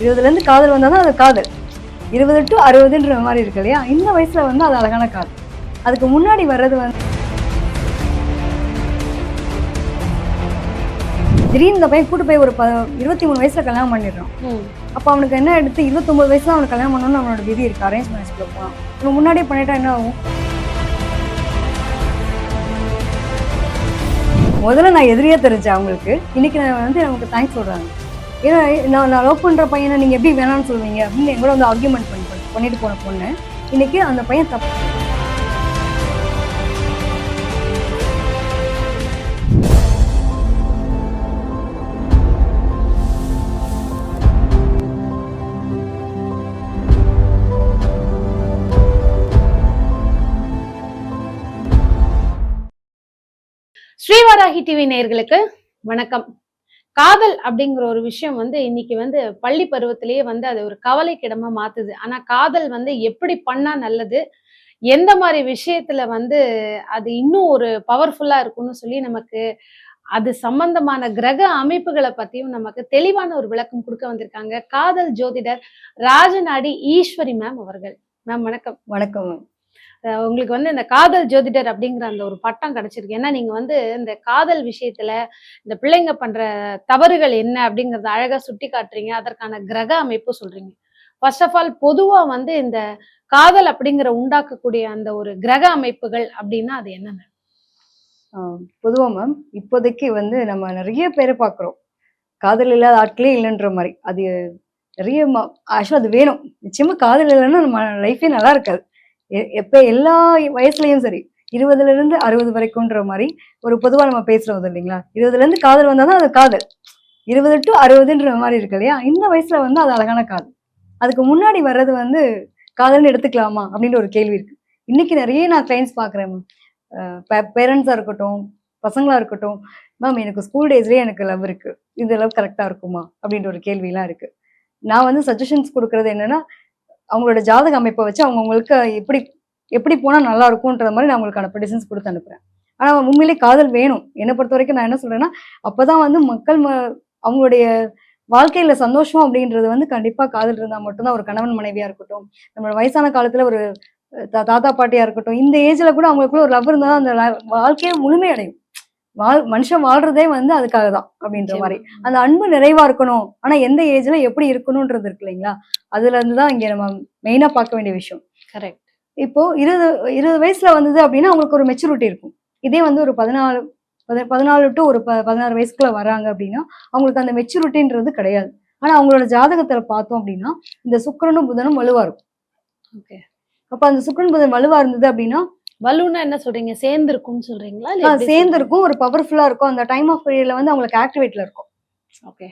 இருபதுலேருந்து காதல் வந்தால் தான் அது காதல். இருபது டு அறுபதுன்ற மாதிரி இருக்கு இல்லையா? இந்த வயசில் வந்து அது அழகான காதல். அதுக்கு முன்னாடி வர்றது வந்து திடீர்னு இந்த பையன் கூட்டு போய் ஒரு ப இருபத்தி மூணு வயசுல கல்யாணம் பண்ணிடுறான். அப்போ அவனுக்கு என்ன எடுத்து இருபத்தொம்பது வயசுல அவனுக்கு கல்யாணம் பண்ணணும்னு அவனோட விதி இருக்கு. அரேஞ்ச் மேரேஜ்ல போனான் இவன் முன்னாடியே பண்ணிட்டா என்ன ஆகும்? முதல்ல நான் எதிரியா தெரிஞ்சேன் அவங்களுக்கு. இன்னைக்கு நான் வந்து நமக்கு தேங்க்ஸ் சொல்றாங்க. ஏன்னா நான் நான் லவ் பண்ற பையனை நீங்க எப்படி வேணாம்னு சொல்லுவீங்க அப்படின்னு என் வந்து ஆர்கியூமெண்ட் பண்ணி பண்ணிட்டு போன பொண்ணு. இன்னைக்கு அந்த பையன் தப்பு ஸ்ரீவராகி டிவி நேயர்களுக்கு வணக்கம். காதல் அப்படிங்கிற ஒரு விஷயம் வந்து இன்னைக்கு வந்து பள்ளி பருவத்திலேயே வந்து அது ஒரு கவலைக்கிடமா மாத்துது. ஆனா காதல் வந்து எப்படி பண்ணா நல்லது? எந்த மாதிரி விஷயத்துல வந்து அது இன்னும் ஒரு பவர்ஃபுல்லா இருக்கும்னு சொல்லி நமக்கு அது சம்பந்தமான கிரக அமைப்புகளை பத்தியும் நமக்கு தெளிவான ஒரு விளக்கம் கொடுக்க வந்திருக்காங்க. காதல் ஜோதிடர் ராஜநாடி ஈஸ்வரி மேம் அவர்கள். மேம் வணக்கம். வணக்கம் மேம் உங்களுக்கு வந்து இந்த காதல் ஜோதிடர் அப்படிங்கிற அந்த ஒரு பட்டம் கிடைச்சிருக்கு. ஏன்னா நீங்க வந்து இந்த காதல் விஷயத்துல இந்த பிள்ளைங்க பண்ற தவறுகள் என்ன அப்படிங்கறத அழகா சுட்டி காட்டுறீங்க. அதற்கான கிரக அமைப்பு சொல்றீங்க. ஃபர்ஸ்ட் ஆஃப் ஆல் பொதுவா வந்து இந்த காதல் அப்படிங்கிற உண்டாக்கக்கூடிய அந்த ஒரு கிரக அமைப்புகள் அப்படின்னா அது என்னென்ன பொதுவாக மேம் இப்போதைக்கு வந்து நம்ம நிறைய பேரை பார்க்குறோம் காதல் இல்லாத ஆட்களே இல்லைன்ற மாதிரி. அது நிறைய ஆக்சுவலாக அது வேணும். நிச்சயமா காதல் இல்லைன்னா நம்ம லைஃபே நல்லா இருக்காது. எப்ப எல்லா வயசுலயும் சரி இருபதுல இருந்து அறுபது வரைக்கும்ன்ற மாதிரி ஒரு பொதுவா நம்ம பேசுறது இல்லைங்களா? இருபதுல இருந்து காதல் வந்தாதான் அது காதல். இருபது டு அறுபதுன்ற மாதிரி இருக்கு இல்லையா? இந்த வயசுல வந்து அது அழகான காதல். அதுக்கு முன்னாடி வர்றது வந்து காதல்னு எடுத்துக்கலாமா? அப்படின்ற ஒரு கேள்வி இருக்கு. இன்னைக்கு நிறைய நான் கிளைண்ட்ஸ் பாக்குறேன் மேம் பேரண்ட்ஸா இருக்கட்டும் பசங்களா இருக்கட்டும் மேம் எனக்கு ஸ்கூல் டேஸ்லயே எனக்கு லவ் இருக்கு. இந்த லவ் கரெக்டா இருக்குமா? அப்படின்ற ஒரு கேள்விலாம் இருக்கு. நான் வந்து சஜஷன்ஸ் கொடுக்கறது என்னன்னா அவங்களோட ஜாதக அமைப்பை வச்சு அவங்கவுங்களுக்கு எப்படி எப்படி போனால் நல்லா இருக்கும்ன்ற மாதிரி நான் அவங்களுக்கான ப்ரெடிஷன்ஸ் கொடுத்து அனுப்புகிறேன் ஆனால் உண்மையிலேயே காதல் வேணும். என்னை பொறுத்த வரைக்கும் நான் என்ன சொல்கிறேன்னா அப்போ தான் வந்து மக்கள் ம- அவங்களுடைய வாழ்க்கையில் சந்தோஷம் அப்படின்றது வந்து கண்டிப்பாக காதல் இருந்தால் மட்டும்தான் ஒரு கணவன் மனைவியாக இருக்கட்டும் நம்மளோட வயசான காலத்தில் ஒரு தா- தாத்தா பாட்டியாக இருக்கட்டும் இந்த ஏஜில் கூட அவங்களுக்குள்ள ஒரு லவ் இருந்தால் அந்த வாழ்க்கையை வாழ்க்கையே முழுமையடையும். வாழ் மனுஷன் வாழ்றதே வந்து அதுக்காக தான் அப்படின்ற மாதிரி. அந்த அன்பு நிறைவா இருக்கணும். ஆனா எந்த ஏஜ்ல எப்படி இருக்கணும்ன்றது இருக்கு இல்லைங்களா? அதுல இருந்து தான் இங்க நம்ம மெயினா பார்க்க வேண்டிய விஷயம். கரெக்ட் இப்போ இருபது இருபது வயசுல வந்தது அப்படின்னா அவங்களுக்கு ஒரு மெச்சூரிட்டி இருக்கும். இதே வந்து ஒரு பதினாலு பதி- பதினாலு டு ஒரு ப பதினாறு வயசுக்குள்ள வராங்க அப்படின்னா அவங்களுக்கு அந்த மெச்சூரிட்டின்றது கிடையாது. ஆனா அவங்களோட ஜாதகத்துல பார்த்தோம் அப்படின்னா இந்த சுக்கிரனும் புதனும் வலுவா இருக்கும். ஓகே அப்ப அந்த சுக்கிரன் புதன் வலுவா இருந்தது அப்படின்னா வலுன்னா என்ன சொல்றீங்க? சேர்ந்து இருக்கும்னு சொல்றீங்களா? இல்ல ஆஹ், எப்படி சேர்ந்து இருக்கும் ஒரு பவர்ஃபுல்லா இருக்கும். அந்த டைம் ஆஃப் பீரியட்ல வந்து அவங்களுக்கு ஆக்டிவேட்ல இருக்கும்.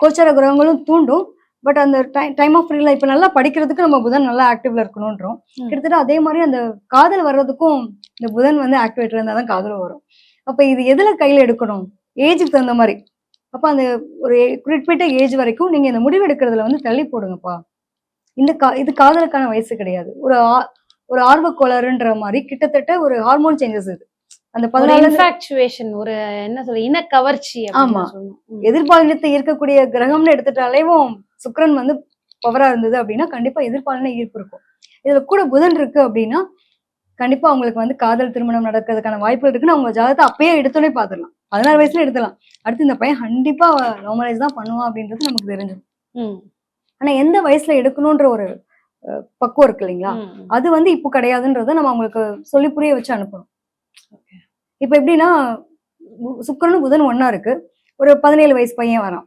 கோச்சார கிரகங்களும் தூண்டும். பட் அந்த டைம் ஆஃப் பீரியட்ல இப்ப நல்லா படிக்கிறதுக்கு நம்ம புதன் நல்லா ஆக்டிவ்ல இருக்கணும்ன்றோம். கிட்டத்தட்ட அதே மாதிரி அந்த காதல் வர்றதுக்கும் இந்த புதன் வந்து ஆக்டிவேட்ல இருந்தா தான் காதல் வரும். அப்ப இது எதுல கையில எடுக்கணும்? ஏஜுக்கு தகுந்த மாதிரி. அப்ப அந்த ஒரு குறிப்பிட்ட ஏஜ் வரைக்கும் நீங்க இந்த முடிவு எடுக்கிறதுல வந்து தள்ளி போடுங்கப்பா. இந்த கா இது காதலுக்கான வயசு கிடையாது. ஒரு ஒரு ஆர்வ கோளாறுன்ற மாதிரி கிட்டத்தட்ட ஒரு ஹார்மோன் சேஞ்சஸ் இது. அந்த ஒரு பதினாலு இன்ஃபாக்சுவேஷன் ஒரு என்ன சொல்ற இன கவர்ச்சி ஆமா. எதிர்பாலினத்தை ஈர்க்கக்கூடிய கிரகம்னு எடுத்துட்டாலேவும் சுக்கிரன் வந்து பவரா இருந்தது அப்படின்னா கண்டிப்பா எதிர்பாலின ஈர்ப்பு இருக்கும். இதுல கூட புதன் இருக்கு அப்படின்னா கண்டிப்பா அவங்களுக்கு வந்து காதல் திருமணம் நடக்கிறதுக்கான வாய்ப்புகள் இருக்குன்னு அவங்க ஜாதகத்தை அப்பயே எடுத்தோடனே பாத்துடலாம். பதினாறு வயசுல எடுத்துலாம் அடுத்து இந்த பையன் கண்டிப்பா நார்மலைஸ் தான் பண்ணுவான் அப்படின்றது நமக்கு தெரிஞ்சிடும். ஆனா எந்த வயசுல எடுக்கணும்ன்ற ஒரு பக்குவம் இருக்கு இல்லைங்களா. அது வந்து இப்போ கிடையாதுன்றத நம்ம அவங்களுக்கு சொல்லி புரிய வச்சு அனுப்பணும். இப்போ எப்படின்னா சுக்கிரனும் புதன் ஒண்ணா இருக்கு. ஒரு பதினேழு வயசு பையன் வரான்.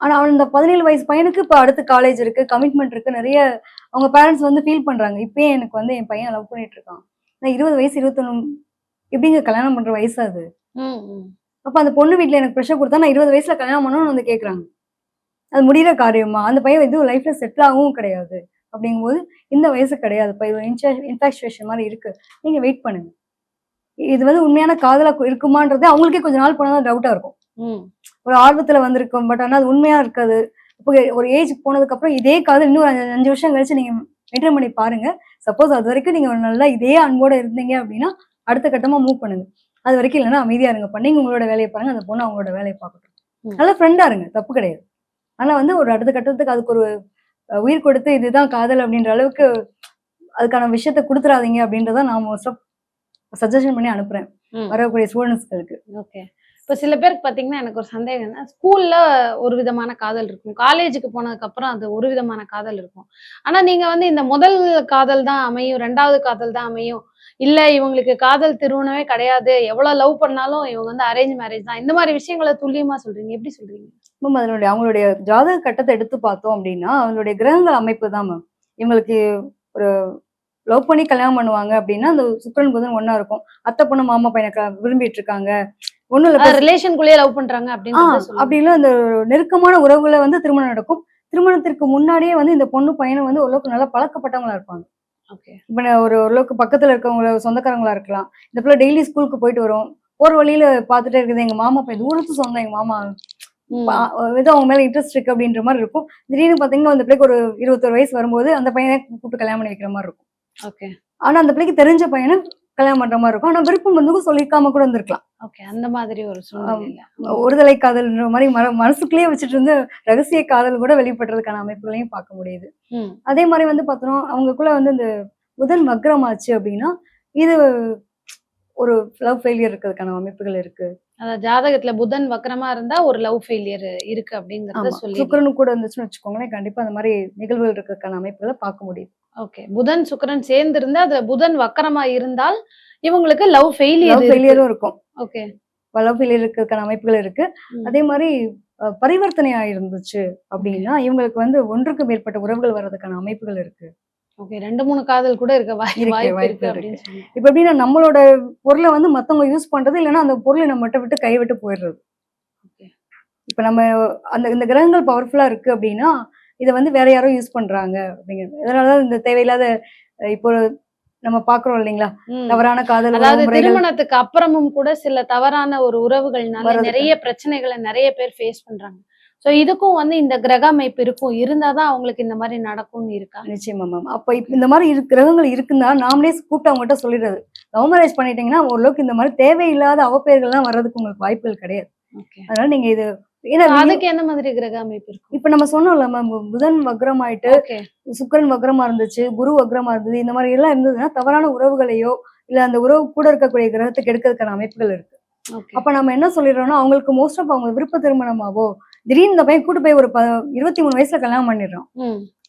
ஆனா அவன் இந்த பதினேழு வயசு பையனுக்கு இப்போ அடுத்து காலேஜ் இருக்கு கமிட்மெண்ட் இருக்கு நிறைய அவங்க பேரண்ட்ஸ் வந்து ஃபீல் பண்றாங்க. இப்பயே எனக்கு வந்து என் பையன் லவ் பண்ணிட்டு இருக்கான். நான் இருபது வயசு இருபத்தொன்னு எப்படிங்க கல்யாணம் பண்ற வயசு அது. அப்ப அந்த பொண்ணு வீட்ல எனக்கு ப்ரெஷர் கொடுத்தா நான் இருபது வயசுல கல்யாணம் பண்ணணும்னு வந்து கேக்குறாங்க. அது முடிகிற காரியமா? அந்த பையன் எதுவும் லைஃப்ல செட்டில் ஆகவும் கிடையாது. அப்படிங்கும்போது இந்த வயசு கிடையாது. இப்போ இது இன்ஃபாக்சுவேஷன் மாதிரி இருக்கு. நீங்க வெயிட் பண்ணுங்க. இது வந்து உண்மையான காதலா இருக்குமான்றது அவங்களுக்கே கொஞ்ச நாள் போனா டவுட்டா இருக்கும். ஒரு ஆர்வத்துல வந்திருக்கும். பட் ஆனா அது உண்மையா இருக்காது. இப்போ ஒரு ஏஜ் போனதுக்கு அப்புறம் இதே காதல் இன்னும் ஒரு அஞ்சு- அஞ்சு வருஷம் கழிச்சு நீங்க மெயின்டைன் பண்ணி பாருங்க. சப்போஸ் அது வரைக்கும் நீங்க ஒரு நல்லா இதே அன்போட இருந்தீங்க அப்படின்னா அடுத்த கட்டமா மூவ் பண்ணுங்க. அது வரைக்கும் இல்லைன்னா அமைதியா இருங்க. பண்ணீங்க உங்களோட வேலையை பாருங்க. அந்த பொண்ணு அவங்களோட வேலையை பார்க்கட்டும். நல்ல ஃப்ரெண்டா இருங்க. தப்பு கிடையாது. ஆனா வந்து ஒரு அடுத்த கட்டத்துக்கு அதுக்கு ஒரு உயிர் கொடுத்து இதுதான் காதல் அப்படின்ற அளவுக்கு அதுக்கான விஷயத்த கொடுத்துறாதீங்க அப்படின்றத நான் மோஸ்ட் ஆஃப் சஜஷன் பண்ணி அனுப்புறேன். வரக்கூடிய ஸ்டூடெண்ட்ஸ்களுக்கு ஓகே இப்போ சில பேருக்கு பார்த்தீங்கன்னா எனக்கு ஒரு சந்தேகம் என்ன ஸ்கூல்ல ஒரு விதமான காதல் இருக்கும். காலேஜுக்கு போனதுக்கு அப்புறம் அது ஒரு விதமான காதல் இருக்கும். ஆனா நீங்க வந்து இந்த முதல் காதல் தான் அமையும் ரெண்டாவது காதல் தான் அமையும். இல்ல இவங்களுக்கு காதல் திருமணமே கிடையாது. எவ்வளவு லவ் பண்ணாலும் இவங்க வந்து அரேஞ்ச் மேரேஜ் தான். இந்த மாதிரி விஷயங்களை துல்லியமா சொல்றீங்க. எப்படி சொல்றீங்க? மேம் அதனுடைய அவங்களுடைய ஜாதக கட்டத்தை எடுத்து பார்த்தோம் அப்படின்னா அவங்களுடைய கிரகங்கள் அமைப்பு தான் மேம் இவங்களுக்கு ஒரு லவ் பண்ணி கல்யாணம் பண்ணுவாங்க அப்படின்னா அந்த சுக்கரன் புதன் ஒண்ணா இருக்கும். அத்தை பொண்ணு மாமா பையனை விரும்பிட்டு இருக்காங்க. ஒண்ணும் இல்ல ரிலேஷனுக்குள்ளேயே லவ் பண்றாங்க அப்படின்னு அப்படி இல்ல அந்த நெருக்கமான உறவுகளை வந்து திருமணம் நடக்கும். திருமணத்திற்கு முன்னாடியே வந்து இந்த பொண்ணு பையனும் வந்து ஓரளவுக்கு நல்லா பழக்கப்பட்டவங்களா இருப்பாங்க. இப்ப ஒரு ஓரளவுக்கு பக்கத்துல இருக்கவங்க சொந்தக்காரங்களா இருக்கலாம். இந்த பிள்ளை டெய்லி ஸ்கூலுக்கு போயிட்டு வரும். போற வழியில பாத்துட்டே இருக்குது. எங்க மாமா பையன் தூரத்து சொந்தம் எங்க மாமா ஏதோ அவங்க மேல இன்ட்ரெஸ்ட் இருக்கு அப்படின்ற மாதிரி இருக்கும். திடீர்னு பாத்தீங்கன்னா அந்த பிள்ளைக்கு ஒரு இருபத்தொரு வயசு வரும்போது அந்த பையனை கூப்பிட்டு கல்யாணம் பண்ணி வைக்கிற மாதிரி இருக்கும். ஓகே. ஆனா அந்த பிள்ளைக்கு தெரிஞ்ச பையனை கல்யாணம் பண்ற மாதிரி இருக்கும். ஆனா விருப்பம் வந்து சொல்லிக்காம கூட இருந்திருக்கலாம். ஓகே அந்த மாதிரி ஒரு ஒருதலை காதல்ன்ற மாதிரி மன மனசுக்குள்ளேயே வச்சுட்டு இருந்து ரகசிய காதல் கூட வெளிப்படுறதுக்கான அமைப்புகளையும் பார்க்க முடியுது. அதே மாதிரி வந்து பார்த்தோம் அவங்களுக்குள்ள வந்து இந்த புதன் வக்ரம் ஆச்சு அப்படின்னா இது ஒரு லவ் ஃபெயிலியர் இருக்கிறதுக்கான அமைப்புகள் இருக்கு. அதாவது ஜாதகத்துல புதன் வக்கரமா இருந்தா ஒரு லவ் ஃபெயிலியர் இருக்கு அப்படிங்கறத சொல்லி சுக்கிரனு கூட இருந்துச்சுன்னு வச்சுக்கோங்களேன் கண்டிப்பா அந்த மாதிரி நிகழ்வுகள் இருக்கிறதுக்கான அமைப்புகளை பார்க்க முடியுது ஓகே புதன் சுக்கிரன் சேர்ந்து இருந்தா அதுல புதன் வக்கரமா இருந்தால் இவங்களுக்கு லவ் ஃபெயிலியர் ஃபெயிலியரும் இருக்கும். ஓகே லவ் ஃபெயிலியர் இருக்கிறதுக்கான அமைப்புகள் இருக்கு. அதே மாதிரி பரிவர்த்தனையா இருந்துச்சு அப்படின்னா இவங்களுக்கு வந்து ஒன்றுக்கு மேற்பட்ட உறவுகள் வர்றதுக்கான அமைப்புகள் இருக்கு. ஓகே ரெண்டு மூணு காதல் கூட இருக்க வாய்- இருக்கு, வாய்ப்பு இருக்கு இப்ப எப்படின்னா நம்மளோட பொருளை வந்து மத்தவங்க யூஸ் பண்றது இல்லைன்னா அந்த பொருளை நம்மகிட்ட விட்டு கைவிட்டு போயிடுறது. இப்ப நம்ம அந்த இந்த கிரகங்கள் பவர்ஃபுல்லா இருக்கு அப்படின்னா இதை வந்து வேற யாரோ யூஸ் பண்றாங்க அப்படிங்கிறது. இதனாலதான் இந்த தேவையில்லாத இப்போ நம்ம பாக்குறோம் இல்லைங்களா. தவறான காதல் அதாவது திருமணத்துக்கு அப்புறமும் கூட சில தவறான ஒரு உறவுகள்னால. நிறைய பிரச்சனைகளை நிறைய பேர் ஃபேஸ் பண்றாங்க. சோ இதுக்கும் வந்து இந்த கிரக அமைப்பு இருக்கும். இருந்தாதான் அவங்களுக்கு இந்த மாதிரி நடக்கும்னு இருக்கா? நிச்சயமா மேம் அப்ப இந்த மாதிரி இரு கிரகங்கள் இருக்குன்னா நாமளே கூப்பிட்டு அவங்ககிட்ட சொல்லிடுறது. லவ் மேரேஜ் பண்ணிட்டீங்கன்னா ஓரளவுக்கு இந்த மாதிரி தேவையில்லாத அவப்பெயர்கள்லாம் வர்றதுக்கு உங்களுக்கு வாய்ப்புகள் கிடையாது. அதனால நீங்க இது ஏன்னா அதுக்கு என்ன மாதிரி கிரக அமைப்பு இருக்கும்? இப்ப நம்ம சொன்னோம்ல மேம் புதன் வக்ரம் ஆயிட்டு சுக்கிரன் வக்ரமா இருந்துச்சு குரு வக்ரமா இருந்தது இந்த மாதிரி எல்லாம் இருந்ததுன்னா தவறான உறவுகளையோ இல்ல அந்த உறவு கூட இருக்கக்கூடிய கிரகத்துக்கு எடுக்கிறதுக்கான அமைப்புகள் இருக்கு. அப்ப நம்ம என்ன சொல்லிடுறோம்னா அவங்களுக்கு மோஸ்ட் ஆஃப் அவங்க விருப்ப திருமணமாவோ திடீர்னு இந்த பையன் கூட்டு போய் ஒரு இருபத்தி மூணு வயசுல கல்யாணம் பண்ணிடுறான்.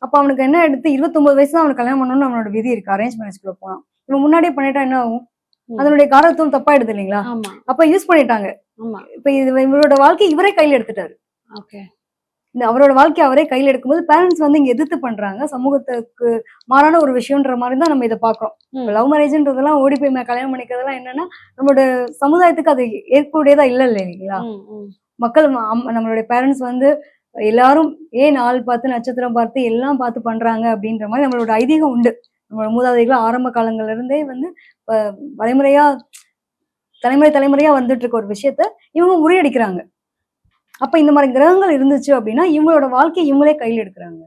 அப்ப அவனுக்கு என்ன எடுத்து இருபத்தொன்பது வயசு தான் அவனுக்கு கல்யாணம் பண்ணணும்னு அவனோட விதி இருக்கு. அரேஞ்ச் மேரேஜ்குள்ள போனான் இவன் முன்னாடியே பண்ணிட்டா என்ன ஆகும். அதனுடைய காரத்துவம் தப்பாயிடுது இல்லைங்களா? ஆமா. அப்ப யூஸ் பண்ணிட்டாங்க. இப்ப இது இவரோட வாழ்க்கை இவரே கையில எடுத்துட்டாரு. ஓகே இந்த அவரோட வாழ்க்கை அவரே கையில எடுக்கும்போது பேரண்ட்ஸ் வந்து இங்க எதிர்த்து பண்றாங்க. சமூகத்துக்கு மாறான ஒரு விஷயம்ன்ற மாதிரி தான் நம்ம இதை பாக்குறோம். லவ் மேரேஜ்ன்றதெல்லாம் ஓடி போய் கல்யாணம் பண்ணிக்கிறதெல்லாம் என்னன்னா நம்மளோட சமுதாயத்துக்கு அது ஏற்கக்கூடியதா இல்ல இல்லைங்களா. மக்கள் அம்- நம்மளுடைய பேரண்ட்ஸ் வந்து எல்லாரும் ஏன் நாள் பார்த்து நட்சத்திரம் பார்த்து எல்லாம் பார்த்து பண்றாங்க அப்படின்ற மாதிரி நம்மளோட ஐதீகம் உண்டு. நம்மளோட மூதாதைகள் ஆரம்ப காலங்கள்ல இருந்தே வந்து தலைமுறையா தலைமுறை தலைமுறையா வந்துட்டு இருக்க ஒரு விஷயத்த இவங்க முறியடிக்கிறாங்க. அப்ப இந்த மாதிரி கிரகங்கள் இருந்துச்சு அப்படின்னா இவங்களோட வாழ்க்கையை இவங்களே கையில் எடுக்கிறாங்க.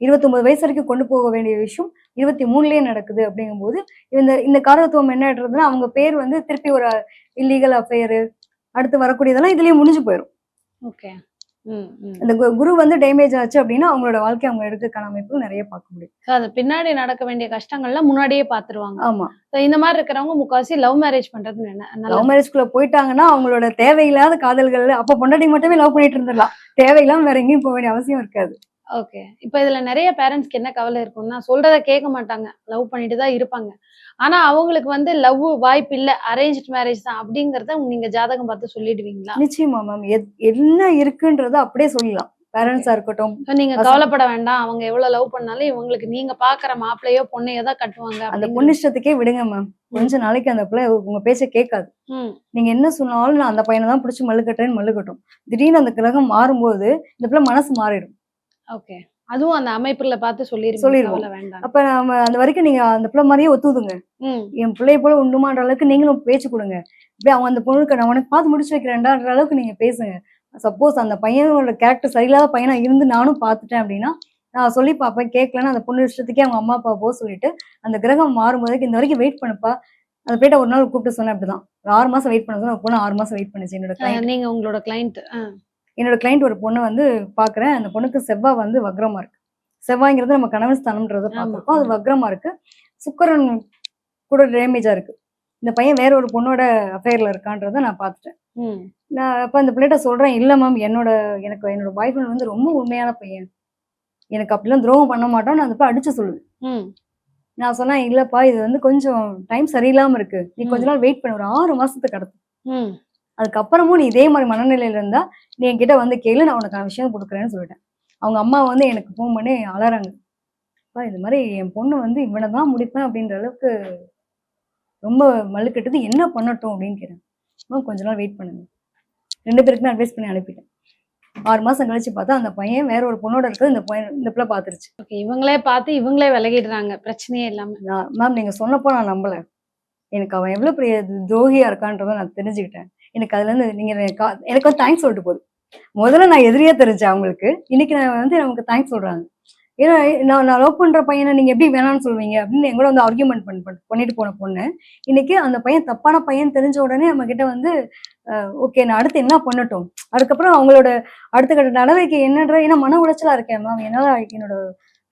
இருபத்தொன்பது வயசு வரைக்கும் கொண்டு போக வேண்டிய விஷயம் இருபத்தி மூணுலயே நடக்குது அப்படிங்கும்போது இந்த இந்த காரகத்துவம் என்ன ஆயிடுறதுன்னா அவங்க பேர் வந்து திருப்பி ஒரு இல்லீகல் அஃபேரு அடுத்து வரக்கூடியதெல்லாம் இதுலயே முடிஞ்சு போயிடும் ஓகே அந்த குரு வந்து டேமேஜ் ஆச்சு அப்படின்னா அவங்களோட வாழ்க்கை அவங்க எடுக்கிறதுக்கான அமைப்புகள் நிறைய பார்க்க முடியும். அது பின்னாடி நடக்க வேண்டிய கஷ்டங்கள்லாம் முன்னாடியே பாத்துருவாங்க ஆமா. இந்த மாதிரி இருக்கிறவங்க முக்காவாசி லவ் மேரேஜ் பண்றது என்ன. லவ் மேரேஜ்குள்ள போயிட்டாங்கன்னா அவங்களோட தேவையில்லாத காதல்கள் அப்ப பொண்டாட்டி மட்டுமே லவ் பண்ணிட்டு இருந்துடலாம். தேவையில்லாம வேற எங்கேயும் போக வேண்டிய அவசியம் இருக்காது. ஓகே இப்போ இதுல நிறைய பேரண்ட்ஸ்க்கு என்ன கவலை இருக்கும்னா சொல்றத கேட்க மாட்டாங்க. லவ் பண்ணிட்டு தான் இருப்பாங்க. ஆனா அவங்களுக்கு வந்து லவ் வாய்ப்பு இல்ல அரேஞ்ச் மேரேஜ் தான் அப்படிங்கறத நீங்க ஜாதகம் பார்த்து சொல்லிடுவீங்களா? நிச்சயமா மேம் என்ன இருக்குன்றத அப்படியே சொல்லலாம். பேரண்ட்ஸா இருக்கட்டும். நீங்க கவலைப்பட வேண்டாம். அவங்க எவ்வளவு லவ் பண்ணாலும் இவங்களுக்கு நீங்க பாக்குற மாப்பிள்ளையோ பொண்ணையோ தான் கட்டுவாங்க அந்த. பொண்ணிஷ்டத்துக்கே விடுங்க மேம் கொஞ்ச நாளைக்கு அந்த பிள்ளை உங்க பேச்ச கேட்காது. நீங்க என்ன சொன்னாலும் நான் அந்த பையனை தான் பிடிச்சி மல்லு கட்டுறேன்னு மல்லு கட்டும் திடீர்னு அந்த கிரகம் மாறும்போது இந்த பிள்ளை மனசு மாறிடும். ஓகே. அதுவும் அந்த அமைப்புல பார்த்து சொல்லிருங்க. சொல்லிருவோம். அப்ப நம்ம அந்த வரைக்கும் நீங்க அந்த பிள்ளை மாதிரியே ஒத்துதுங்க என் பிள்ளைய போல உண்டுமான்ற அளவுக்கு நீங்களும் பேச்சு கொடுங்க. இப்படி அவங்க அந்த பொண்ணுக்கு நான் உனக்கு பார்த்து முடிச்சு வைக்கிறேன்டான்ற அளவுக்கு நீங்க பேசுங்க. சப்போஸ் அந்த பையனோட கேரக்டர் சரியில்லாத பையனா இருந்து நானும் பார்த்துட்டேன் அப்படின்னா நான் சொல்லி பார்ப்பேன் கேட்கலன்னா அந்த பொண்ணு இஷ்டத்துக்கே அவங்க அம்மா அப்பா போக சொல்லிட்டு அந்த கிரகம் மாறும்போதுக்கு இந்த வரைக்கும் வெயிட் பண்ணுப்பா. அந்த பிள்ளைட்ட ஒரு நாள் கூப்பிட்டு சொன்னேன் அப்படிதான். ஆறு மாசம் வெயிட் பண்ண சொன்னா பொண்ணு ஆறு மாசம் வெயிட் பண்ணுச்சு என்னோட. நீங்க உங்களோட கிளைண்ட் என்னோட கிளைண்ட் ஒரு பொண்ணு வந்து பாக்குறேன் அந்த பொண்ணுக்கு செவ்வாய் வந்து வக்ரமா இருக்கு. செவ்வாய்ங்கிறது நம்ம கணவன் ஸ்தானம்ன்றத. பார்த்துருக்கோம். அது வக்ரமா இருக்கு. சுக்கிரன் கூட டேமேஜா இருக்கு. இந்த பையன் வேற ஒரு பொண்ணோட அஃபேர்ல இருக்கான்றத நான் பார்த்துட்டேன். நான் அப்ப அந்த பிள்ளைகிட்ட சொல்றேன் இல்ல மேம் என்னோட எனக்கு என்னோட பாய் ஃப்ரெண்ட் வந்து ரொம்ப உண்மையான பையன். எனக்கு அப்படிலாம் துரோகம் பண்ண மாட்டான் நான் அந்த பிள்ளை அடிச்சு சொல்லுவேன் ம். நான் சொன்னேன் இல்லப்பா இது வந்து கொஞ்சம் டைம் சரியில்லாம இருக்கு. நீ கொஞ்ச. நாள் வெயிட் பண்ண. ஒரு ஆறு மாசத்துக்கு அடுத்து ம். அதுக்கப்புறமும் நீ இதே மாதிரி மனநிலையில இருந்தா நீ என்கிட்ட வந்து கேளு நான் உனக்கான விஷயம் கொடுக்குறேன்னு சொல்லிட்டேன். அவங்க அம்மா வந்து எனக்கு ஃபோன் பண்ணி அலறாங்க. அப்பா இது மாதிரி என் பொண்ணு வந்து இவனை தான் முடிப்பேன் அப்படின்ற அளவுக்கு ரொம்ப மல்லுக்கட்டுது. என்ன பண்ணட்டும்? அப்படின்னு கேட்டேன் கொஞ்ச நாள் வெயிட் பண்ணுங்க. ரெண்டு பேருக்குமே அட்வைஸ் பண்ணி அனுப்பிட்டேன். ஆறு மாசம் கழிச்சு பார்த்தா அந்த பையன் வேற ஒரு பொண்ணோட இருக்கிறது இந்த பையன் இந்த பிள்ளை பார்த்துருச்சு. ஓகே இவங்களே பார்த்து இவங்களே விலகிடுறாங்க. பிரச்சனையே இல்லாம. மேம் நீங்க சொன்னப்போ நான் நம்பல. எனக்கு அவன் எவ்வளவு பெரிய துரோகியா இருக்கான்றதை நான் தெரிஞ்சுக்கிட்டேன். எனக்கு அதுல இருந்து நீங்க எனக்கு வந்து தேங்க்ஸ் சொல்லிட்டு போதும். முதல்ல நான் எதிரியா தெரிஞ்சேன் அவங்களுக்கு இன்னைக்கு நான் வந்து நமக்கு தேங்க்ஸ் சொல்றாங்க. ஏன்னா நான் நான் லவ் பண்ற பையனை நீங்க எப்படி வேணாம்னு சொல்லுவீங்க அப்படின்னு எங்களோட வந்து ஆர்கியூமெண்ட் பண்ண பண்ணிட்டு போன பொண்ணு. இன்னைக்கு அந்த பையன் தப்பான பையன் தெரிஞ்ச உடனே நம்ம கிட்ட வந்து ஓகே நான் அடுத்து என்ன பண்ணட்டும்? அதுக்கப்புறம் அவங்களோட அடுத்த கட்ட நடவடிக்கை என்னன்ற ஏன்னா மன உளைச்சலா இருக்கேன் மேம் என்னால என்னோட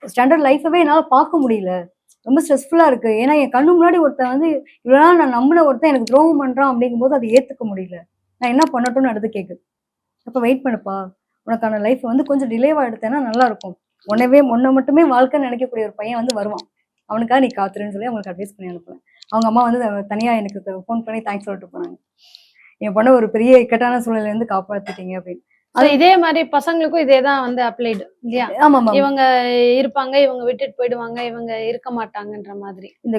ஸ்டாண்டர்ட் லைஃபவே என்னால பார்க்க முடியல. ரொம்ப ஸ்ட்ரெஸ்ஃபுல்லாக இருக்குது ஏன்னா என் கண்ணு முன்னாடி ஒருத்தன் வந்து இவ்வளோ நாள் நான் நம்பின ஒருத்தன் எனக்கு துரோகம் பண்ணுறான் அப்படிங்கும்போது அதை ஏற்றுக்க முடியல. நான் என்ன பண்ணட்டும்னு அடுத்து கேட்குது அப்போ வெயிட் பண்ணுப்பா. உனக்கான லைஃப் வந்து கொஞ்சம் டிலேவாக எடுத்தேன்னா நல்லாயிருக்கும் உன்னவே உன்னை மட்டுமே வாழ்க்கை நினைக்கக்கூடிய ஒரு பையன் வந்து வருவான். அவனுக்காக நீ காத்துருன்னு சொல்லி அவங்களுக்கு அட்வைஸ் பண்ணி அனுப்புனேன். அவங்க அம்மா வந்து தனியாக எனக்கு ஃபோன் பண்ணி தேங்க்ஸ் சொல்லிட்டு போனாங்க. என் பொண்ணை ஒரு பெரிய இக்கட்டான சூழ்நிலையிலேருந்து காப்பாற்றிட்டீங்க அப்படின்னு. So, இதே மாதிரி பசங்களுக்கும் இதே தான் வந்து அப்ளைடு இல்லையா? ஆமா ஆமா. இவங்க இருப்பாங்க இவங்க விட்டுட்டு போயிடுவாங்க இவங்க இருக்க மாட்டாங்கன்ற மாதிரி. இந்த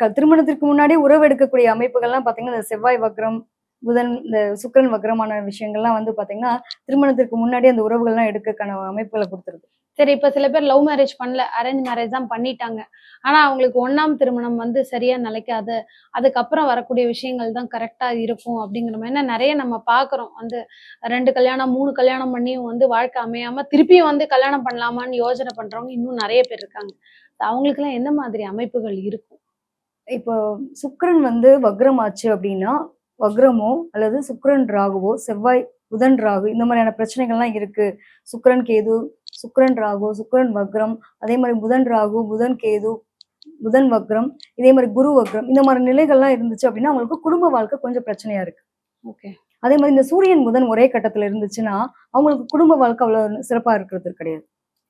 க- திருமணத்திற்கு முன்னாடி உறவு எடுக்கக்கூடிய அமைப்புகள்லாம் பாத்தீங்கன்னா இந்த செவ்வாய் வக்ரம் புதன் இந்த சுக்கிரன் வக்ரமான விஷயங்கள்லாம் வந்து பாத்தீங்கன்னா திருமணத்திற்கு முன்னாடி அந்த உறவுகள்லாம் எடுக்கக்கான அமைப்புகளை கொடுத்துருது. சரி இப்ப சில பேர் லவ் மேரேஜ் பண்ணல அரேஞ்ச் மேரேஜ் தான் பண்ணிட்டாங்க. ஆனா அவங்களுக்கு ஒன்றாம் திருமணம் வந்து சரியா நிலைக்காது. அதுக்கப்புறம் வரக்கூடிய விஷயங்கள் தான் கரெக்டா இருக்கும் அப்படிங்கிற மாதிரி நிறைய நம்ம பாக்குறோம். வந்து ரெண்டு கல்யாணம் மூணு கல்யாணம் பண்ணியும் வந்து வாழ்க்கை அமையாம திருப்பியும் வந்து கல்யாணம் பண்ணலாமான்னு யோசனை பண்றவங்க இன்னும் நிறைய பேர் இருக்காங்க. அவங்களுக்கு எல்லாம் என்ன மாதிரி அமைப்புகள் இருக்கும்? இப்போ சுக்கரன் வந்து வக்ரம் ஆச்சு அப்படின்னா வக்ரமோ அல்லது சுக்கரன் ராகுவோ செவ்வாய் புதன் ராகு இந்த மாதிரியான பிரச்சனைகள்லாம் இருக்கு. சுக்கரன் கேது சுக்கிரன் ராகு சுக்கிரன் வக்ரம் அதே மாதிரி புதன் ராகு புதன் கேது புதன் வக்ரம் இதே மாதிரி குரு வக்ரம் இந்த மாதிரி நிலைகள்லாம் இருந்துச்சு அப்படின்னா அவங்களுக்கு குடும்ப வாழ்க்கை கொஞ்சம் பிரச்சனையா இருக்கு. ஓகே. அதே மாதிரி இந்த சூரியன் புதன் ஒரே கட்டத்துல இருந்துச்சுன்னா அவங்களுக்கு குடும்ப வாழ்க்கை அவ்வளவு சிறப்பா இருக்கிறது கிடையாது.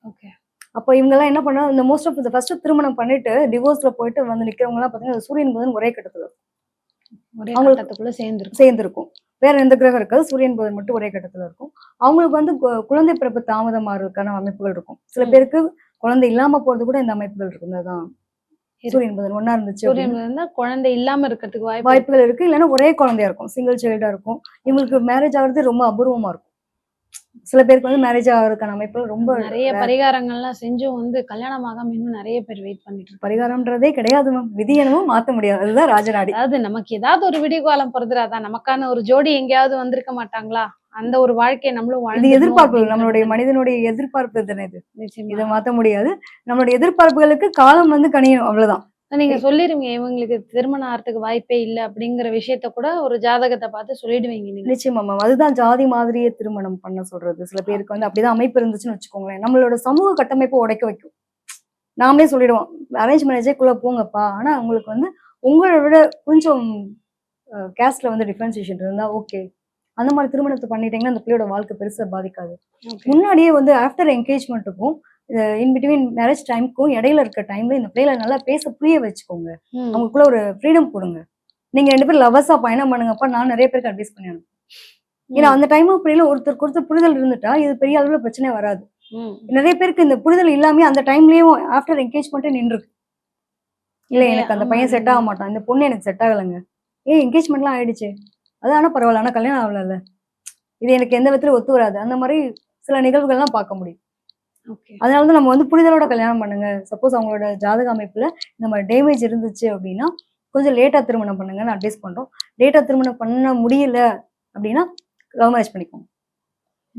ஓகே. அப்போ இவங்க எல்லாம் என்ன பண்ணா இந்த மோஸ்ட் ஆஃப் இந்த ஃபர்ஸ்ட் திருமணம் பண்ணிட்டு டிவோர்ஸ்ல போயிட்டு வந்து நிக்கிறவங்க எல்லாம் பாத்தீங்கன்னா சூரியன் புதன் ஒரே கட்டத்துல இருக்கும். ஒரே அவங்களுக்கு- கட்டத்துக்குள்ள சேர்ந்துருக்கும். சேர்ந்திருக்கும். வேற எந்த கிரகம் இருக்காது. சூரியன் புதன் மட்டும் ஒரே கட்டத்துல இருக்கும். அவங்களுக்கு வந்து குழந்தை பிறப்பு தாமதமாறதுக்கான அமைப்புகள் இருக்கும். சில. பேருக்கு குழந்தை இல்லாம போறது கூட இந்த அமைப்புகள் இருக்கும். அதான். இருக்கு. சூரியன் புதன் ஒன்னா இருந்துச்சு சூரியன் குழந்தை இல்லாம இருக்கிறதுக்கு வாய்ப்பு இருக்கு. வாய்ப்புகள் இருக்கு. இல்லைன்னா ஒரே குழந்தையா இருக்கும். சிங்கிள் சைல்டா இருக்கும். இவங்களுக்கு மேரேஜ் ஆகுறது ரொம்ப அபூர்வமா இருக்கும். சில பேருக்கு வந்து மேரேஜ் ஆகிறதுக்கான அமைப்புகள் ரொம்ப நிறைய பரிகாரங்கள்லாம் செஞ்சும் வந்து கல்யாணம் ஆகாம இன்னும் நிறைய பேர் வெயிட் பண்ணிட்டு இருக்காங்க. பரிகாரம்ன்றதே கிடையாது மேம் விதி என்னமோ மாத்த முடியாது. அதுதான் ராஜநாடி அதாவது நமக்கு ஏதாவது ஒரு விடிய காலம் பிறந்துடாதா நமக்கான ஒரு ஜோடி எங்கேயாவது வந்திருக்க மாட்டாங்களா? அந்த ஒரு வாழ்க்கையை நம்மளும் வாழ்ந்துடணும் எதிர்பார்ப்பு. நம்மளுடைய மனிதனுடைய எதிர்பார்ப்பு தானே இது. இதை மாத்த முடியாது. நம்மளுடைய எதிர்பார்ப்புகளுக்கு காலம் வந்து கணியணும் அவ்வளவுதான். நீங்க சொல்லிருங்க இவங்களுக்கு திருமணம் ஆகிறதுக்கு வாய்ப்பே இல்லை அப்படிங்கிற விஷயத்த கூட ஒரு ஜாதகத்தை பார்த்து சொல்லிடுவீங்க நீங்க. நிச்சயமா மேம் அதுதான் ஜாதி மாதிரியே திருமணம் பண்ண சொல்றது. சில பேருக்கு வந்து அப்படிதான் அமைப்பு இருந்துச்சுன்னு வச்சுக்கோங்களேன். நம்மளோட சமூக கட்டமைப்பை உடைக்க வைக்கும். நாமளே சொல்லிடுவோம் அரேஞ்ச் மேரேஜேக்குள்ள போங்கப்பா. ஆனா உங்களுக்கு வந்து உங்களை விட கொஞ்சம் கேஸ்ட்ல வந்து டிஃபரன்சியேஷன் இருந்தா ஓகே அந்த மாதிரி திருமணத்தை பண்ணிட்டீங்கன்னா அந்த பிள்ளையோட வாழ்க்கை பெருசா பாதிக்காது. முன்னாடியே வந்து ஆஃப்டர் என்கேஜ்மெண்ட்டுக்கும் இன் பிட்வீன் மேரேஜ் டைம்க்கும் இடையில இருக்க டைம்ல இந்த பிள்ளைகளை நல்லா பேச புரிய வச்சுக்கோங்க. அவங்களுக்குள்ள ஒரு ஃப்ரீடம் கொடுங்க. நீங்க ரெண்டு பேரும் லவர்ஸா பயணம் பண்ணுங்கப்பா நான் நிறைய பேருக்கு அட்வைஸ் பண்ணி. ஏன்னா அந்த டைம் ஒருத்தருக்கு ஒருத்தர் புரிதல் இருந்துட்டா இது பெரிய அளவுல பிரச்சனை வராது. நிறைய பேருக்கு இந்த புரிதல் இல்லாம அந்த டைம்லயும் ஆஃப்டர் என்கேஜ்மெண்ட்டே நின்றுருக்கு. இல்ல? எனக்கு அந்த பையன் செட் ஆக மாட்டான். இந்த பொண்ணு எனக்கு செட் ஆகலைங்க. ஏன் என்கேஜ்மெண்ட்லாம் ஆயிடுச்சு. அது ஆனா பரவாயில்ல ஆனா கல்யாணம் ஆகல இது எனக்கு எந்த விதத்துல ஒத்து வராது. அந்த மாதிரி சில நிகழ்வுகள்லாம் பார்க்க முடியும். Okay. அதனாலதான் நம்ம வந்து புரிதலோட கல்யாணம் பண்ணுங்க. சப்போஸ் அவங்களோட ஜாதக அமைப்புல இந்த மாதிரி டேமேஜ் இருந்துச்சு அப்படின்னா கொஞ்சம் லேட்டா திருமணம் பண்ணுங்கன்னு அட்வைஸ் பண்றோம். லேட்டா திருமணம் பண்ண முடியல அப்படின்னா லவ் மேரேஜ் பண்ணிக்கோங்க.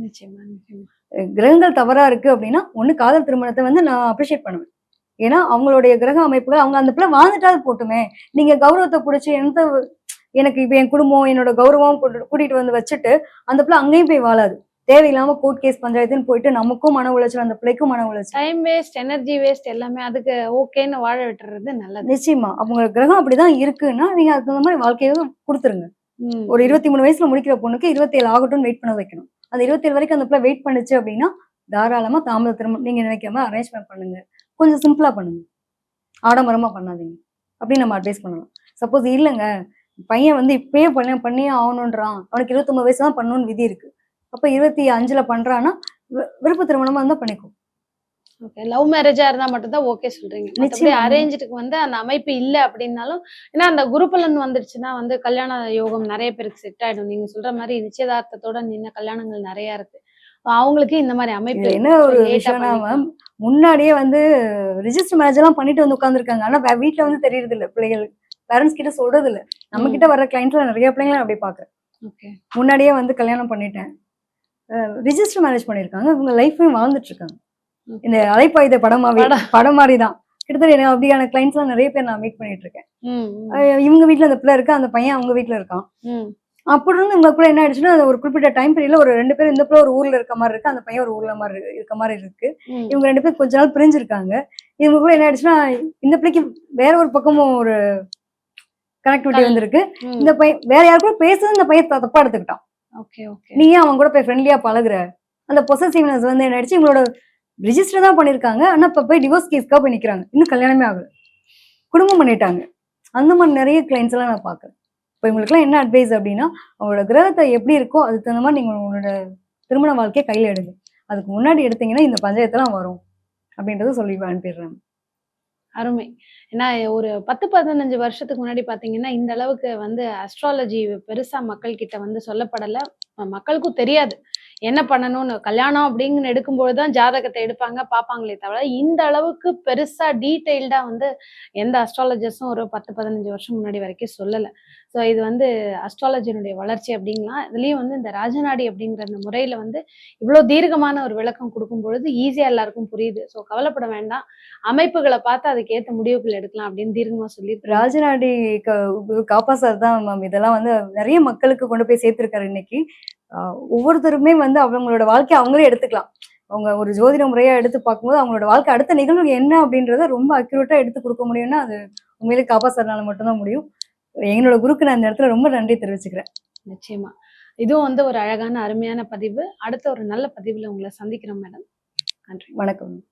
நிச்சயமா நிச்சயமா. அஹ் கிரகங்கள் தவறா இருக்கு அப்படின்னா ஒண்ணு காதல் திருமணத்தை வந்து நான் அப்ரிஷியேட் பண்ணுவேன். ஏன்னா அவங்களுடைய கிரக அமைப்புகள் அவங்க அந்த பிள்ளை வாழ்ந்துட்டாது போட்டுமே. நீங்க கௌரவத்தை பிடிச்சி எந்த எனக்கு இப்ப என் குடும்பம் என்னோட கௌரவம் கூட்டு- கூட்டிட்டு வந்து வச்சுட்டு அந்த பிள்ளை அங்கேயும் போய் வாழாது. தேவையில்லாம கோர்ட் கேஸ் பஞ்சாயத்துன்னு போயிட்டு நமக்கும் மன உளைச்சல் அந்த பிள்ளைக்கும் மன உளைச்சல். டைம் வேஸ்ட் எனர்ஜி வேஸ்ட் எல்லாமே அதுக்கு ஓகேன்னு வாழ விட்டுறது நல்லது. நிச்சயமா. அவங்க கிரகம் அப்படிதான் இருக்குன்னா நீங்க அதுக்கு தகுந்த மாதிரி வாழ்க்கையை கொடுத்துருங்க. ஒரு இருபத்தி மூணு வயசுல முடிக்கிற பொண்ணுக்கு இருபத்தேழு ஆகட்டும் வெயிட் பண்ண வைக்கணும். அந்த இருபத்தேழு வரைக்கும் அந்த பிள்ளை வெயிட் பண்ணுச்சு அப்படின்னா தாராளமா தாமத திரும்ப நீங்க நினைக்காம அரேஞ்ச்மெண்ட் பண்ணுங்க. கொஞ்சம் சிம்பிளா பண்ணுங்க. ஆடம்பரமா பண்ணாதீங்க. அப்படின்னு நம்ம அட்வைஸ் பண்ணலாம். சப்போஸ் இல்லைங்க பையன் வந்து இப்பயே பண்ண பண்ணியே ஆகணுன்றான் அவனுக்கு இருபத்தொன்பது வயசு தான் பண்ணணும்னு விதி இருக்கு. அப்ப இருபத்தி அஞ்சுல பண்றான்னா விருப்ப திருமணமா இருந்தா பண்ணிக்கோ ஓகே லவ் மேரேஜா இருந்தா மட்டும் தான் ஓகே சொல்றீங்க நிச்சயமா. அரேஞ்சுக்கு வந்து அந்த அமைப்பு இல்ல அப்படின்னாலும் ஏன்னா அந்த குருபலன் வந்துடுச்சுன்னா வந்து கல்யாண யோகம் நிறைய பேருக்கு செட் ஆயிடும் நீங்க சொல்ற மாதிரி நிச்சயதார்த்தத்தோட நின்ன கல்யாணங்கள் நிறைய இருக்கு அவங்களுக்கு இந்த மாதிரி அமைப்பு என்ன. ஒரு விஷயம்னா. மேம் முன்னாடியே வந்து ரிஜிஸ்டர் மேரேஜ் எல்லாம் பண்ணிட்டு வந்து உட்காந்துருக்காங்க ஆனா வே- வீட்ல வந்து தெரியறது இல்ல பிள்ளைகள் பேரண்ட்ஸ் கிட்ட சொல்றது இல்ல நம்ம. கிட்ட வர கிளைண்ட்ஸ்ல நிறைய பிள்ளைங்களை நான் அப்படியே பாக்குறேன். முன்னாடியே வந்து கல்யாணம் பண்ணிட்டேன் ரிஜிஸ்டர் மேரேஜ் பண்ணிருக்காங்க இவங்க லைஃபையும் வாழ்ந்துட்டு இருக்காங்க. இந்த அலைப்பாயுத படமாவே படம். படம் மாதிரி தான் கிட்டத்தட்ட எனக்கு அப்படியான கிளைண்ட்ஸ் எல்லாம் நிறைய பேர் நான் மீட் பண்ணிட்டு இருக்கேன் இவங்க வீட்ல அந்த பிள்ளை இருக்கு? அந்த பையன் அவங்க வீட்ல இருக்கான். அப்படி இருந்து இவங்க கூட என்ன ஆயிடுச்சுன்னா ஒரு குறிப்பிட்ட டைம் பீரியட்ல ஒரு ரெண்டு பேரும் இந்த பிள்ளை ஒரு ஊர்ல இருக்க மாதிரி இருக்கு அந்த பையன் ஒரு ஊர்ல மாதிரி இருக்கு- மாதிரி இருக்கு. இவங்க ரெண்டு பேரும் கொஞ்ச நாள் பிரிஞ்சிருக்காங்க. இவங்க கூட என்ன ஆயிடுச்சுன்னா இந்த பிள்ளைக்கு வேற ஒரு பக்கமும் ஒரு கனெக்டிவிட்டி வந்திருக்கு. இந்த பையன் வேற யார் கூட பேசுறது இந்த பையன் தப்பா எடுத்துக்கிட்டான். நீ ஏன் அவன் கூட போய் ஃப்ரெண்ட்லியா பழகுற. அந்த பொசசிவ்னஸ் வந்து என்ன ஆயிடுச்சு? இவங்களோட ரிஜிஸ்டர் தான் பண்ணிருக்காங்க. ஆனா இப்ப போய் டிவோர்ஸ் கேஸ்க்காக போய் நிக்கிறாங்க. இன்னும் கல்யாணமே ஆகல. குடும்பம் பண்ணிட்டாங்க. அந்த மாதிரி நிறைய கிளைண்ட்ஸ் எல்லாம் நான் பாக்குறேன் இப்போ இவங்களுக்குலாம் என்ன அட்வைஸ் அப்படின்னா அவங்களோட கிரகத்தை எப்படி இருக்கோ அதுக்கு தகுந்த மாதிரி நீங்க உங்களோட திருமண வாழ்க்கையை கையில எடுங்க. அதுக்கு முன்னாடி எடுத்தீங்கன்னா இந்த பஞ்சாயத்தெல்லாம் வரும். அப்படின்றத சொல்லி அனுப்பிடுறேன். அருமை. ஏன்னா ஒரு பத்து பதினஞ்சு வருஷத்துக்கு முன்னாடி பாத்தீங்கன்னா இந்த அளவுக்கு வந்து அஸ்ட்ராலஜி பெருசா மக்கள் கிட்ட வந்து சொல்லப்படல. மக்களுக்கும் தெரியாது. என்ன பண்ணணும்னு? கல்யாணம் அப்படிங்கன்னு எடுக்கும்போது தான் ஜாதகத்தை எடுப்பாங்க பார்ப்பாங்களே தவிர இந்த அளவுக்கு பெருசாக டீட்டெயில்டாக வந்து எந்த அஸ்ட்ராலஜர்ஸும் ஒரு பத்து பதினஞ்சு வருஷம் முன்னாடி வரைக்கும் சொல்லலை. ஸோ இது வந்து அஸ்ட்ராலஜினுடைய வளர்ச்சி அப்படிங்கலாம் இதுலயும் வந்து இந்த ராஜநாடி அப்படிங்கிற அந்த முறையில் வந்து இவ்வளோ தீர்க்கமான ஒரு விளக்கம் கொடுக்கும் பொழுது ஈஸியாக எல்லாருக்கும் புரியுது. ஸோ கவலைப்பட வேண்டாம். அமைப்புகளை பார்த்து அதுக்கேற்ற முடிவுகள் எடுக்கலாம் அப்படின்னு தீர்க்கமாக சொல்லி ராஜநாடி க- காப்பா சார் தான் மேம் இதெல்லாம் வந்து நிறைய மக்களுக்கு கொண்டு போய் சேர்த்துருக்காரு இன்னைக்கு. ஒவ்வொருத்தருமே வந்து அவங்களோட வாழ்க்கையை அவங்களே எடுத்துக்கலாம். அவங்க ஒரு ஜோதிட முறையா எடுத்து பார்க்கும்போது அவங்களோட வாழ்க்கை அடுத்த நிகழ்வு என்ன அப்படின்றத ரொம்ப அக்யூரேட்டா எடுத்து கொடுக்க முடியும்னா அது உண்மையிலே காப்பா சார்னால மட்டும்தான் முடியும். என்னோட குருக்கு நான் இந்த இடத்துல ரொம்ப நன்றி தெரிவிச்சுக்கிறேன். நிச்சயமா. இதுவும் வந்து ஒரு அழகான அருமையான பதிவு. அடுத்த ஒரு நல்ல பதிவுல உங்களை சந்திக்கிறோம் மேடம். நன்றி. வணக்கம்.